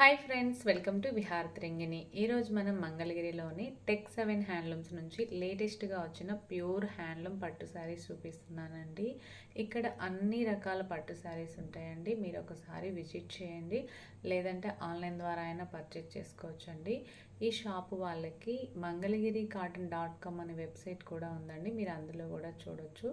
Hi friends welcome to Vihar త్రింగిని ఈరోజు మనం మంగళగిరిలోని టెక్ సెవెన్ హ్యాండ్లూమ్స్ నుంచి లేటెస్ట్గా వచ్చిన ప్యూర్ హ్యాండ్లూమ్ పట్టు శారీస్ చూపిస్తున్నానండి. ఇక్కడ అన్ని రకాల పట్టు శారీస్ ఉంటాయండి. మీరు ఒకసారి విజిట్ చేయండి. లేదంటే ఆన్లైన్ ద్వారా అయినా పర్చేజ్ చేసుకోవచ్చండి. ఈ షాపు వాళ్ళకి మంగళగిరి కాటన్ డాట్ కామ్ అనే వెబ్సైట్ కూడా ఉందండి. మీరు అందులో కూడా చూడొచ్చు.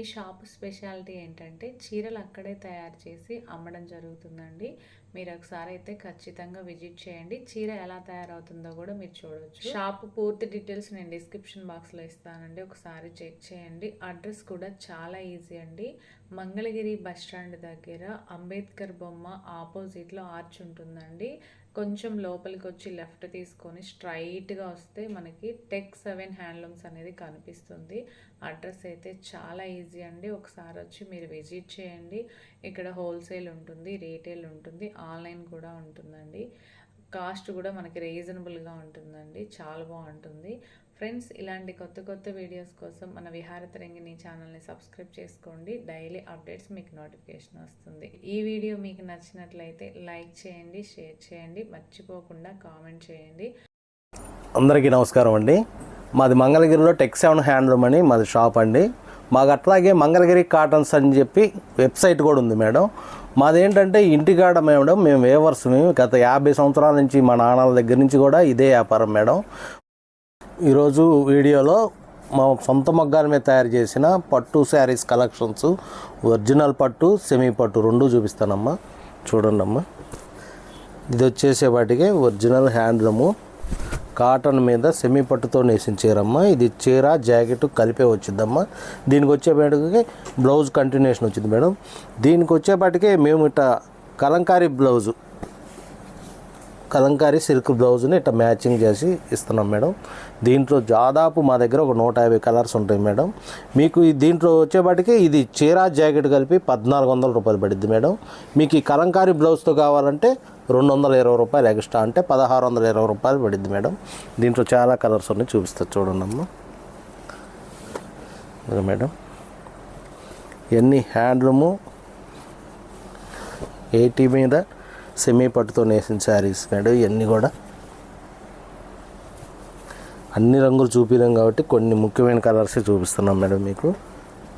ఈ షాపు స్పెషాలిటీ ఏంటంటే చీరలు అక్కడే తయారు చేసి అమ్మడం జరుగుతుందండి. మీరు ఒకసారి అయితే ఖచ్చితంగా విజిట్ చేయండి. చీర ఎలా తయారవుతుందో కూడా మీరు చూడవచ్చు షాప్ పూర్తి డీటెయిల్స్ నేను డిస్క్రిప్షన్ బాక్స్లో ఇస్తానండి. ఒకసారి చెక్ చేయండి. అడ్రస్ కూడా చాలా ఈజీ అండి. మంగళగిరి బస్ స్టాండ్ దగ్గర అంబేద్కర్ బొమ్మ ఆపోజిట్లో ఆర్చ్ ఉంటుందండి. కొంచెం లోపలికి వచ్చి లెఫ్ట్ తీసుకొని స్ట్రైట్గా వస్తే మనకి టెక్ సెవెన్ హ్యాండ్లూమ్స్ అనేది కనిపిస్తుంది. అడ్రస్ అయితే చాలా ఈజీ అండి. ఒకసారి వచ్చి మీరు విజిట్ చేయండి. ఇక్కడ హోల్సేల్ ఉంటుంది రీటైల్ ఉంటుంది ఆన్లైన్ కూడా ఉంటుందండి. కాస్ట్ కూడా మనకి రీజనబుల్గా ఉంటుందండి. చాలా బాగుంటుంది. ఫ్రెండ్స్ ఇలాంటి కొత్త కొత్త వీడియోస్ కోసం మన విహారతరంగిణి ఛానల్ని సబ్స్క్రైబ్ చేసుకోండి. డైలీ అప్డేట్స్ మీకు నోటిఫికేషన్ వస్తుంది. ఈ వీడియో మీకు నచ్చినట్లయితే లైక్ చేయండి షేర్ చేయండి మర్చిపోకుండా కామెంట్ చేయండి. అందరికీ నమస్కారం అండి. మాది మంగళగిరిలో టెక్ సెవెన్ హ్యాండ్లూమ్ అని మాది షాప్ అండి. మాకు అట్లాగే మంగళగిరి కాటన్స్ అని చెప్పి వెబ్సైట్ కూడా ఉంది మేడం. మాదేంటంటే ఇంటికాడ మేడం మేము వేవర్స్ మేము గత యాభై సంవత్సరాల నుంచి మా నాన్నల దగ్గర నుంచి కూడా ఇదే వ్యాపారం మేడం. ఈరోజు వీడియోలో మా సొంత మగ్గాల మీద తయారు చేసిన పట్టు శారీస్ కలెక్షన్స్. ఒరిజినల్ పట్టు సెమీ పట్టు రెండు చూపిస్తానమ్మా. చూడండి అమ్మా ఇది వచ్చేసేపాటికి ఒరిజినల్ హ్యాండ్లూము. కాటన్ మీద సెమీ పట్టుతో నేసిన చీరమ్మా. ఇది చీర జాకెట్ కలిపే వచ్చిందమ్మా. దీనికి వచ్చేపాటికి బ్లౌజ్ కంటిన్యూషన్ వచ్చింది మేడం. దీనికి వచ్చేపాటికి మేము ఇట్ట కలంకారీ బ్లౌజు కలంకారీ సిల్క్ బ్లౌజ్ని ఇట్లా మ్యాచింగ్ చేసి ఇస్తున్నాం మేడం. దీంట్లో దాదాపు మా దగ్గర ఒక నూట యాభై కలర్స్ ఉంటాయి మేడం. మీకు ఈ దీంట్లో వచ్చేపాటికి ఇది చీరా జాకెట్ కలిపి పద్నాలుగు వందల రూపాయలు పడుద్ది మేడం. మీకు ఈ కలంకారీ బ్లౌజ్తో కావాలంటే రెండు వందల ఇరవై రూపాయలు ఎక్స్ట్రా అంటే పదహారు వందల ఇరవై రూపాయలు పడుద్ది మేడం. దీంట్లో చాలా కలర్స్ ఉన్నాయి చూపిస్తా చూడండి అమ్మ. మేడం. ఇవన్నీ హ్యాండ్లూము ఎయిటీ మీద సెమీ పట్టుతో నేసిన శారీస్ మేడం ఇవన్నీ కూడా. అన్ని రంగులు చూపించాం కాబట్టి కొన్ని ముఖ్యమైన కలర్స్ చూపిస్తున్నాం మేడం మీకు.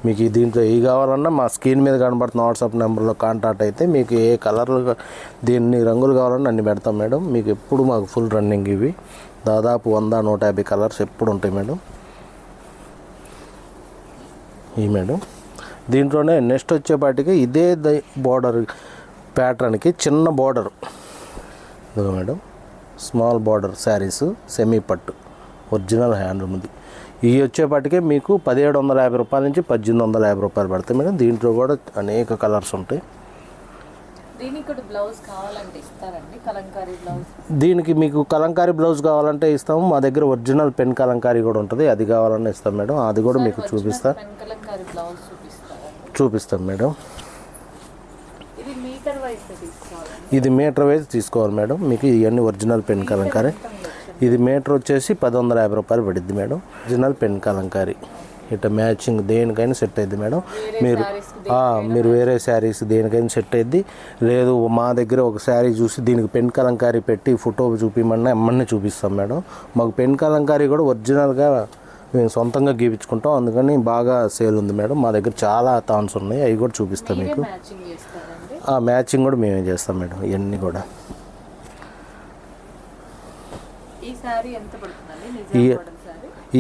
మీకు దీంట్లో ఏ కావాలన్నా మా స్క్రీన్ మీద కనబడుతున్న వాట్సాప్ నెంబర్లో కాంటాక్ట్ అయితే మీకు ఏ కలర్లు దీన్ని రంగులు కావాలన్నా అన్ని పెడతాం మేడం. మీకు ఎప్పుడు మాకు ఫుల్ రన్నింగ్ ఇవి. దాదాపు వంద నూట యాభై కలర్స్ ఎప్పుడు ఉంటాయి మేడం. ఈ మేడం. దీంట్లోనే నెక్స్ట్ వచ్చేపాటికి ఇదే బోర్డర్ ప్యాటర్న్కి చిన్న బోర్డర్. ఇదిగో madam small border saris semi పట్టు ఒరిజినల్ హ్యాండ్లూమ్ది ఇవి వచ్చేపాటికే మీకు పదిహేడు వందల యాభై రూపాయల నుంచి పద్దెనిమిది వందల యాభై రూపాయలు పడతాయి మేడం. దీంట్లో కూడా అనేక కలర్స్ ఉంటాయి. దీనికి మీకు కలంకారీ బ్లౌజ్ కావాలంటే ఇస్తాము. మా దగ్గర ఒరిజినల్ పెన్ కలంకారీ కూడా ఉంటుంది. అది కావాలన్నా ఇస్తాం మేడం. అది కూడా మీకు చూపిస్తా. చూపిస్తాం మేడం. ఇది మీటర్ వైజ్ తీసుకోవాలి మేడం. మీకు ఇవన్నీ ఒరిజినల్ పెన్ కలంకారీ. ఇది మీటర్ వచ్చేసి పది వందల యాభై రూపాయలు పడుద్ది మేడం. Original pen Kalamkari. ఇట్లా మ్యాచింగ్ దేనికైనా సెట్ అయ్యింది మేడం. మీరు మీరు వేరే శారీస్ దేనికైనా సెట్ అయ్యిద్ది లేదు మా దగ్గర ఒక శారీ చూసి దీనికి పెన్ కలంకారీ పెట్టి ఫోటో చూపించమన్నా ఎమ్మన్నీ చూపిస్తాం మేడం. మాకు పెన్ కలంకారీ కూడా ఒరిజినల్గా మేము సొంతంగా గీపించుకుంటాం. అందుకని బాగా సేల్ ఉంది మేడం. మా దగ్గర చాలా థాన్స్ ఉన్నాయి. అవి కూడా చూపిస్తాం మీకు. మ్యాచింగ్ చేస్తారండి ఆ మ్యాచింగ్ కూడా మేమే చేస్తాం మేడం ఇవన్నీ కూడా.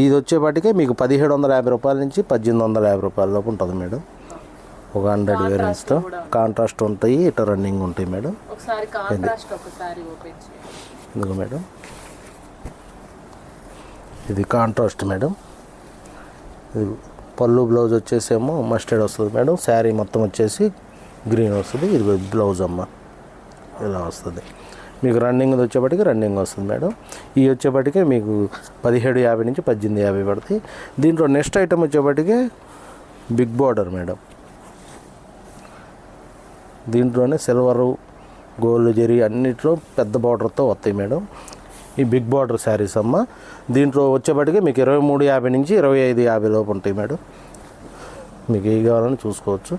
ఇది వచ్చేపాటికే మీకు పదిహేడు వందల యాభై రూపాయల నుంచి పద్దెనిమిది వందల యాభై రూపాయల లోపు ఉంటుంది మేడం. ఒక హండ్రెడ్ వేరియన్స్తో కాంట్రాస్ట్ ఉంటాయి ఇట్లా రన్నింగ్ ఉంటాయి మేడం. ఇదిగో మేడం? ఇది కాంట్రాస్ట్ మేడం. ఇది పళ్ళు బ్లౌజ్ వచ్చేసేమో మస్టర్డ్ వస్తుంది మేడం. శారీ మొత్తం వచ్చేసి గ్రీన్ వస్తుంది ఇది బ్లౌజ్ అమ్మ. ఇలా వస్తుంది. మీకు రన్నింగ్ వచ్చేప్పటికి రన్నింగ్ వస్తుంది మేడం. ఈ వచ్చేప్పటికే మీకు పదిహేడు యాభై నుంచి పద్దెనిమిది యాభై పడుతుంది దీంట్లో నెక్స్ట్ ఐటమ్ వచ్చేప్పటికి బిగ్ బార్డర్ మేడం. దీంట్లోనే సిల్వరు గోల్డ్ జెరీ అన్నిట్లో పెద్ద బార్డర్తో వస్తాయి మేడం. ఈ బిగ్ బార్డర్ శారీస్ అమ్మ. దీంట్లో వచ్చేప్పటికి మీకు ఇరవై మూడు యాభై నుంచి ఇరవై ఐదు యాభై లోపు ఉంటాయి మేడం. మీకు ఏ కావాలని చూసుకోవచ్చు.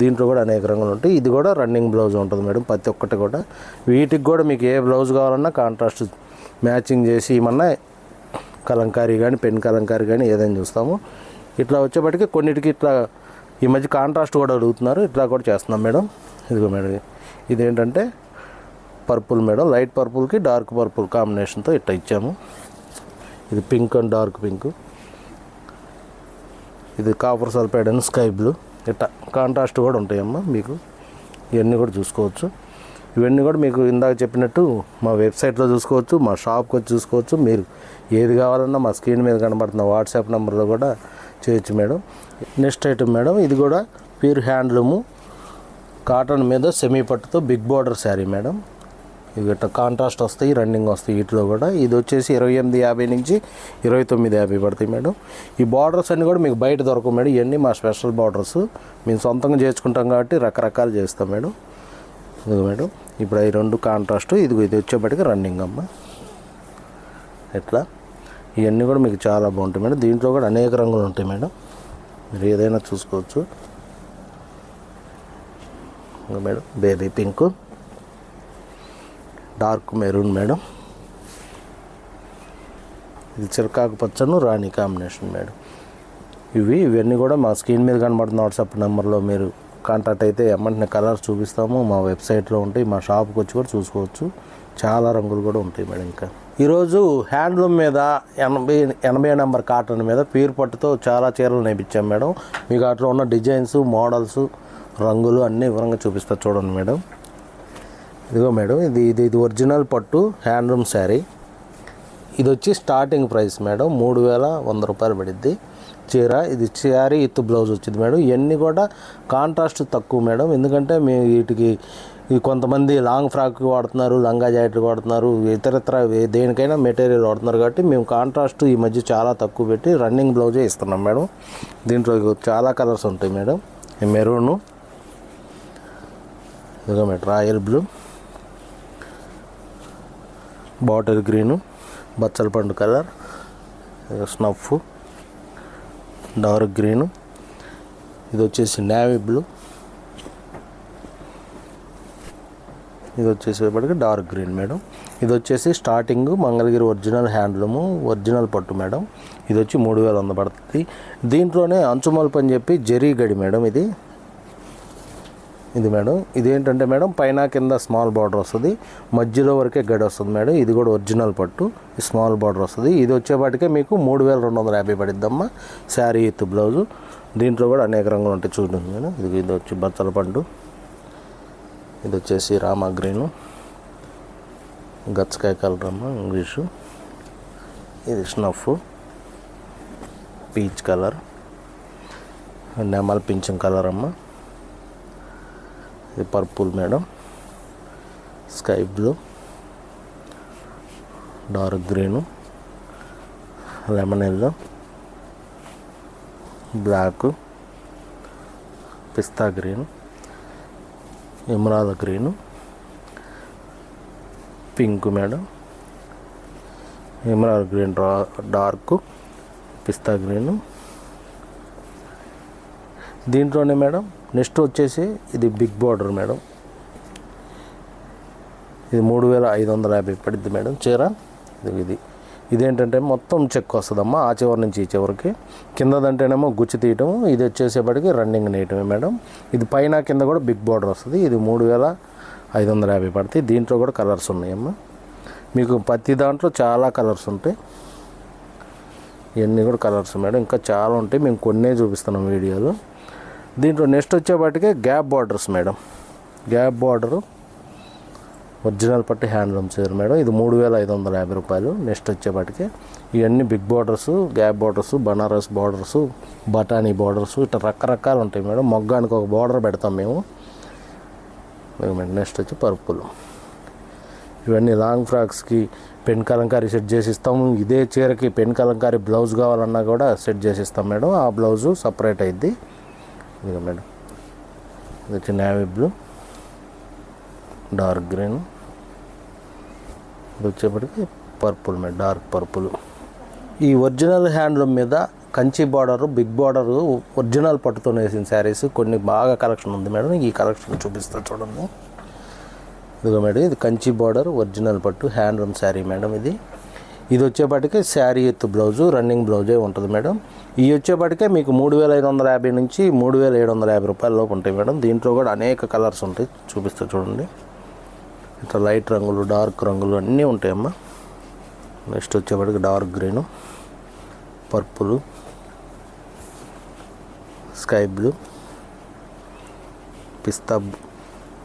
దీంట్లో కూడా అనేక రంగులు ఉంటాయి. ఇది కూడా రన్నింగ్ బ్లౌజ్ ఉంటుంది మేడం ప్రతి ఒక్కటి కూడా. వీటికి కూడా మీకు ఏ బ్లౌజ్ కావాలన్నా కాంట్రాస్ట్ మ్యాచింగ్ చేసి ఏమన్నా కలంకారీ కానీ పెన్ కలంకారీ కానీ ఏదైనా చూస్తాము. ఇట్లా వచ్చేప్పటికి కొన్నిటికి ఇట్లా ఈ మధ్య కాంట్రాస్ట్ కూడా అడుగుతున్నారు. ఇట్లా కూడా చేస్తున్నాం మేడం. ఇదిగో మేడం ఇదేంటంటే పర్పుల్ మేడం. లైట్ పర్పుల్కి డార్క్ పర్పుల్ కాంబినేషన్తో ఇట్లా ఇచ్చాము. ఇది పింక్ అండ్ డార్క్ పింక్ ఇది copper sulphide and sky blue ఇట్లా కాంట్రాస్ట్ కూడా ఉంటాయమ్మా మీకు. ఇవన్నీ కూడా చూసుకోవచ్చు. ఇవన్నీ కూడా మీకు ఇందాక చెప్పినట్టు మా వెబ్సైట్లో చూసుకోవచ్చు మా షాప్కి వచ్చి చూసుకోవచ్చు. మీరు ఏది కావాలన్నా మా స్క్రీన్ మీద కనబడుతున్న వాట్సాప్ నెంబర్లో కూడా చేయొచ్చు మేడం. నెక్స్ట్ ఐటమ్ మేడం ఇది కూడా ప్యూర్ హ్యాండ్లూము కాటన్ మీద సెమీ పట్టుతో బిగ్ బార్డర్ శారీ మేడం. ఇవి ఇట్లా కాంట్రాస్ట్ వస్తాయి రన్నింగ్ వస్తాయి వీటిలో కూడా. ఇది వచ్చేసి ఇరవై ఎనిమిది యాభై నుంచి ఇరవై తొమ్మిది యాభై పడతాయి మేడం. ఈ బార్డర్స్ అన్నీ కూడా మీకు బయట దొరకవు మేడం. ఇవన్నీ మా స్పెషల్ బార్డర్స్ మేము సొంతంగా చేసుకుంటాం కాబట్టి రకరకాలు చేస్తాం మేడం. ఇది మేడం ఇప్పుడు ఈ రెండు కాంట్రాస్ట్ ఇది ఇది వచ్చేప్పటికి రన్నింగ్ అమ్మ. ఎట్లా? ఇవన్నీ కూడా మీకు చాలా బాగుంటాయి మేడం. దీంట్లో కూడా అనేక రంగులు ఉంటాయి మేడం. మీరు ఏదైనా చూసుకోవచ్చు. Madam baby pink dark maroon madam. ఇది చిరకాకు పచ్చను రాణి కాంబినేషన్ మేడం. ఇవి ఇవన్నీ కూడా మా స్క్రీన్ మీద కనబడుతున్న వాట్సాప్ నెంబర్లో మీరు కాంటాక్ట్ అయితే ఎమ్మంటే కలర్స్ చూపిస్తాము. మా వెబ్సైట్లో ఉంటాయి మా షాప్కి వచ్చి కూడా చూసుకోవచ్చు. చాలా రంగులు కూడా ఉంటాయి మేడం ఇంకా. ఈరోజు హ్యాండ్లూమ్ మీద ఎనభై ఎనభై నెంబర్ కాటన్ మీద పీర్ పట్టుతో చాలా చీరలు నేర్పించాం మేడం. మీకు అట్లా ఉన్న డిజైన్స్ మోడల్స్ రంగులు అన్నీ వివరంగా చూపిస్తా చూడండి మేడం. ఇదిగో మేడం ఇది ఇది ఇది ఒరిజినల్ పట్టు హ్యాండ్ లూమ్ శారీ. ఇది వచ్చి స్టార్టింగ్ ప్రైస్ మేడం మూడు వేల వంద రూపాయలు పడిద్ది. చీర ఇది శారీ ఇత్తు బ్లౌజ్ వచ్చింది మేడం. ఇవన్నీ కూడా కాంట్రాస్ట్ తక్కువ మేడం. ఎందుకంటే మీ వీటికి కొంతమంది లాంగ్ ఫ్రాక్ వాడుతున్నారు లంగా జాకెట్లు వాడుతున్నారు ఇతరత్ర దేనికైనా మెటీరియల్ వాడుతున్నారు కాబట్టి మేము కాంట్రాస్ట్ ఈ మధ్య చాలా తక్కువ పెట్టి రన్నింగ్ బ్లౌజే ఇస్తున్నాం మేడం. దీంట్లో చాలా కలర్స్ ఉంటాయి మేడం. ఈ మెరూను ఇదిగో madam royal blue. Bottle green బచ్చల పండు కలర్ స్నఫ్ డార్క్ గ్రీను. ఇది వచ్చేసి నావీ బ్లూ. ఇది వచ్చేసేపటికి డార్క్ గ్రీన్ మేడం. ఇది వచ్చేసి starting Mangalagiri original handloom original పట్టు మేడం. ఇది వచ్చి మూడు వేల వంద పడుతుంది. దీంట్లోనే అంచుమల్పు అని చెప్పి జరీ గడి మేడం ఇది. ఇది మేడం. ఇదేంటంటే మేడం పైన కింద స్మాల్ బార్డర్ వస్తుంది. మధ్యలో వరకే గడి వస్తుంది మేడం. ఇది కూడా ఒరిజినల్ పట్టు. స్మాల్ బార్డర్ వస్తుంది. ఇది వచ్చేపాటికే మీకు మూడు వేల రెండు వందల యాభై పడిద్దమ్మా. శారీ ఎత్తు బ్లౌజు. దీంట్లో కూడా అనేక రంగులు ఉంటాయి చూడండి మేడం. ఇది ఇది వచ్చి బచ్చల పండు. ఇది వచ్చేసి రామా గ్రీను. గచ్చకాయ కలర్ అమ్మ ఇంగ్లీషు. ఇది స్నఫ్. Peach colour. నెమల్ పింఛం కలర్ అమ్మ. ఇది purple madam. Sky blue. Dark green. Lemon yellow. Black. Pista green. Emerald green. Pink madam. Emerald green dark. Pista green. దీంట్లోనే మేడం నెక్స్ట్ వచ్చేసి ఇది బిగ్ బార్డర్ మేడం. ఇది మూడు వేల ఐదు వందల యాభై పడుద్ది మేడం చీర. ఇది ఇది. ఇదేంటంటే మొత్తం చెక్ వస్తుందమ్మా ఆ చివరి నుంచి ఈ చివరికి. కిందదంటేనేమో గుచ్చి తీయటం ఇది వచ్చేసేపటికి రన్నింగ్ నేయటమే మేడం. ఇది పైన కింద కూడా బిగ్ బార్డర్ వస్తుంది ఇది మూడు వేల ఐదు వందల యాభై పడుతుంది దీంట్లో కూడా కలర్స్ ఉన్నాయమ్మా. మీకు ప్రతి దాంట్లో చాలా కలర్స్ ఉంటాయి. ఇవన్నీ కూడా కలర్స్ మేడం ఇంకా చాలా ఉంటాయి. మేము కొన్నే చూపిస్తున్నాం వీడియోలో. దీంట్లో next వచ్చేపాటికే gap borders madam. Gap border original పట్టి హ్యాండ్లూమ్ చీర మేడం. ఇది మూడు వేల ఐదు వందల యాభై రూపాయలు నెక్స్ట్ వచ్చేపాటికి ఇవన్నీ big borders gap borders Banaras borders బఠానీ బార్డర్స్ ఇట్లా రకరకాలు ఉంటాయి మేడం. మొగ్గానికి ఒక బార్డర్ పెడతాం మేము. నెక్స్ట్ వచ్చి పర్పుల్. ఇవన్నీ లాంగ్ ఫ్రాక్స్కి పెన్ కలంకారీ సెట్ చేసి ఇస్తాము ఇదే చీరకి పెన్ కలంకారీ బ్లౌజ్ కావాలన్నా కూడా సెట్ చేసి ఇస్తాం మేడం. ఆ బ్లౌజు సపరేట్ అయింది ఇదిగో మేడం. ఇది వచ్చి నేవీ బ్లూ డార్క్ గ్రీన్ ఇది వచ్చేప్పటికి పర్పుల్ మేడం డార్క్ పర్పుల్ ఈ ఒరిజినల్ హ్యాండ్లూమ్ మీద Kanchi border big border original పట్టుతో వేసిన శారీస్ కొన్ని బాగా కలెక్షన్ ఉంది మేడం. ఈ కలెక్షన్ చూపిస్తా చూడండి. ఇదిగో మేడం ఇది కంచి బార్డర్ ఒరిజినల్ పట్టు హ్యాండ్లూమ్ శారీ మేడం ఇది. ఇది వచ్చేపాటికి శారీ ఎత్తు బ్లౌజు రన్నింగ్ బ్లౌజే ఉంటుంది మేడం. ఈ వచ్చేపాటికే మీకు మూడు వేల ఐదు వందల యాభై నుంచి మూడు వేల ఏడు వందల యాభై రూపాయల లోపు ఉంటాయి మేడం. దీంట్లో కూడా అనేక కలర్స్ ఉంటాయి. చూపిస్తా చూడండి. ఇట్లా లైట్ రంగులు డార్క్ రంగులు అన్నీ ఉంటాయమ్మా. నెక్స్ట్ వచ్చేపాటికి dark green purple sky blue pista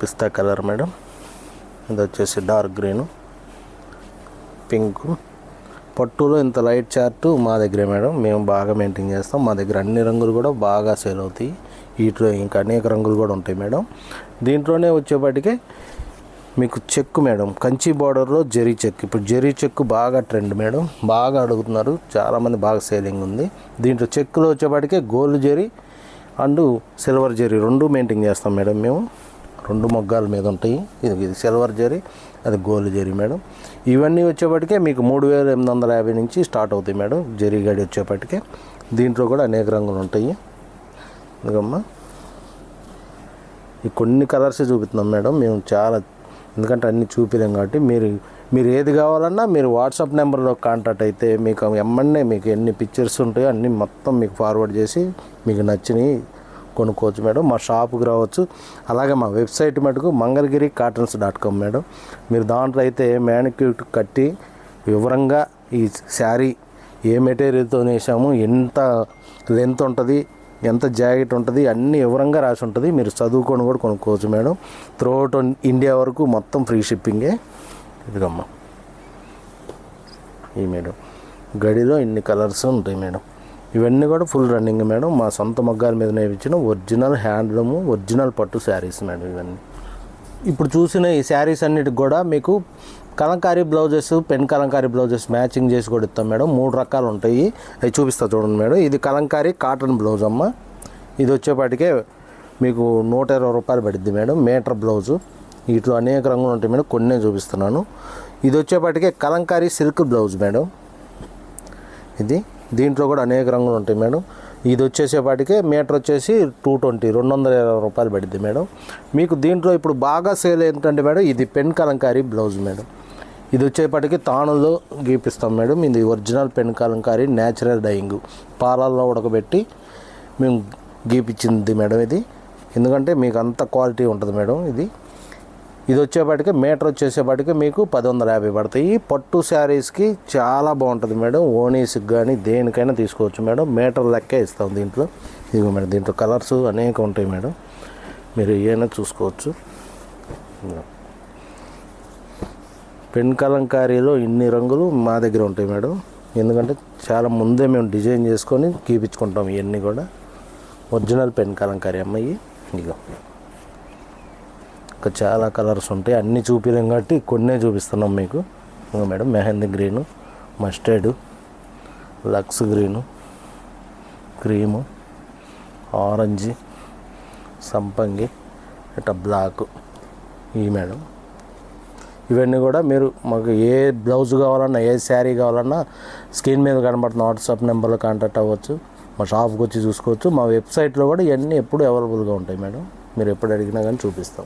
pista colour madam. ఇది వచ్చేసి డార్క్ గ్రీను పింకు పట్టులో ఇంత లైట్ చార్ట్ మా దగ్గరే మేడం. మేము బాగా మెయింటైన్ చేస్తాం. మా దగ్గర అన్ని రంగులు కూడా బాగా సేల్ అవుతాయి. వీటిలో ఇంకా అనేక రంగులు కూడా ఉంటాయి మేడం. దీంట్లోనే వచ్చేపాటికే మీకు చెక్ మేడం. కంచి బార్డర్లో జరీ చెక్. ఇప్పుడు జరీ చెక్ బాగా ట్రెండ్ మేడం. బాగా అడుగుతున్నారు. చాలామంది బాగా సేలింగ్ ఉంది. దీంట్లో చెక్కులో వచ్చేపాటికే gold zari and silver zari రెండు మెయింటైన్ చేస్తాం మేడం మేము. రెండు మొగ్గాల మీద ఉంటాయి. ఇది ఇది సిల్వర్ జరీ. అది గోల్డ్ జరీ మేడం. ఇవన్నీ వచ్చేప్పటికే మీకు మూడు వేల ఎనిమిది వందల యాభై నుంచి స్టార్ట్ అవుతాయి మేడం జరీ గడి వచ్చేప్పటికే. దీంట్లో కూడా అనేక రంగులు ఉంటాయి. ఎందుకమ్మా ఈ కొన్ని కలర్స్ చూపిస్తున్నాం మేడం. మేము చాలా ఎందుకంటే అన్ని చూపిలేం కాబట్టి మీరు మీరు ఏది కావాలన్నా మీరు వాట్సాప్ నెంబర్లో కాంటాక్ట్ అయితే మీకు ఎమ్మన్నే మీకు ఎన్ని పిక్చర్స్ ఉంటాయో అన్నీ మొత్తం మీకు ఫార్వర్డ్ చేసి మీకు నచ్చినవి కొనుక్కోవచ్చు మేడం. మా షాప్కి రావచ్చు. అలాగే మా వెబ్సైట్ మటుకు Mangalagiri cottons dot com madam. మీరు దాంట్లో అయితే మ్యానిక్యూట్ కట్టి వివరంగా ఈ శారీ ఏ మెటీరియల్తో వేసాము ఎంత లెంత్ ఉంటుంది ఎంత జాకెట్ ఉంటుంది అన్ని వివరంగా రాసి ఉంటుంది. మీరు చదువుకొని కూడా కొనుక్కోవచ్చు మేడం. త్రూఅవుట్ ఇండియా వరకు మొత్తం ఫ్రీ షిప్పింగే. ఇదిగమ్మా ఈ మేడం. గడిలో ఇన్ని కలర్స్ ఉంటాయి మేడం. ఇవన్నీ కూడా ఫుల్ రన్నింగ్ మేడం. మా సొంత మగ్గాల మీద నేర్పించిన ఒరిజినల్ హ్యాండ్లూము ఒరిజినల్ పట్టు శారీస్ మేడం ఇవన్నీ. ఇప్పుడు చూసిన ఈ శారీస్ అన్నిటికి కూడా మీకు Kalamkari blouses pen Kalamkari blouses matching చేసి కూడా ఇస్తాం మేడం. మూడు రకాలు ఉంటాయి. అవి చూపిస్తా చూడండి మేడం. ఇది కలంకారీ కాటన్ బ్లౌజ్ అమ్మ. ఇది వచ్చేపాటికే మీకు నూట ఇరవై రూపాయలు పడుద్ది మేడం. Metre blouse. వీటిలో అనేక రంగులు ఉంటాయి మేడం. కొన్నే చూపిస్తున్నాను. ఇది వచ్చేపాటికే కలంకారీ సిల్క్ బ్లౌజ్ మేడం. ఇది. దీంట్లో కూడా అనేక రంగులు ఉంటాయి మేడం. ఇది వచ్చేసేపాటికే మీటర్ వచ్చేసి టూ ట్వంటీ రెండు వందల ఇరవై రూపాయలు పడుద్ది మేడం. మీకు దీంట్లో ఇప్పుడు బాగా సేల్ ఏంటంటే మేడం ఇది పెన్ కలంకారీ బ్లౌజ్ మేడం. ఇది వచ్చేపాటికి తానులో గీపిస్తాం మేడం. ఇది original pen Kalamkari natural dyeing. పాలల్లో ఉడకబెట్టి మేము గీపించింది మేడం ఇది. ఎందుకంటే మీకు అంత క్వాలిటీ ఉంటుంది మేడం ఇది. ఇది వచ్చేపాటికి మీటర్ వచ్చేసేపాటికి మీకు పది వందల యాభై పడతాయి. పట్టు శారీస్కి చాలా బాగుంటుంది మేడం. ఓనీస్కి కానీ దేనికైనా తీసుకోవచ్చు మేడం. మీటర్ లెక్కే ఇస్తాం దీంట్లో. ఇదిగో మేడం దీంట్లో కలర్స్ అనేక ఉంటాయి మేడం. మీరు ఏమైనా చూసుకోవచ్చు. పెన్ కలంకారీలో ఇన్ని రంగులు మా దగ్గర ఉంటాయి మేడం. ఎందుకంటే చాలా ముందే మేము డిజైన్ చేసుకొని గీపించుకుంటాం ఇవన్నీ కూడా. ఒరిజినల్ పెన్ కలంకారీ అమ్మాయి. ఇదిగో. ఇంకా చాలా కలర్స్ ఉంటాయి. అన్నీ చూపించలేం కాబట్టి కొన్నే చూపిస్తున్నాం మీకు. Madam mehndi green mustard lux green cream orange సంపంగి ఇట్లా బ్లాక్ ఈ మేడం. ఇవన్నీ కూడా మీరు మాకు ఏ బ్లౌజ్ కావాలన్నా ఏ శారీ కావాలన్నా స్క్రీన్ మీద కనబడుతున్న వాట్సాప్ నెంబర్లో కాంటాక్ట్ అవ్వచ్చు. మా షాప్కి వచ్చి చూసుకోవచ్చు. మా వెబ్సైట్లో కూడా ఇవన్నీ ఎప్పుడు అవైలబుల్గా ఉంటాయి మేడం. మీరు ఎప్పుడు అడిగినా కానీ చూపిస్తాం.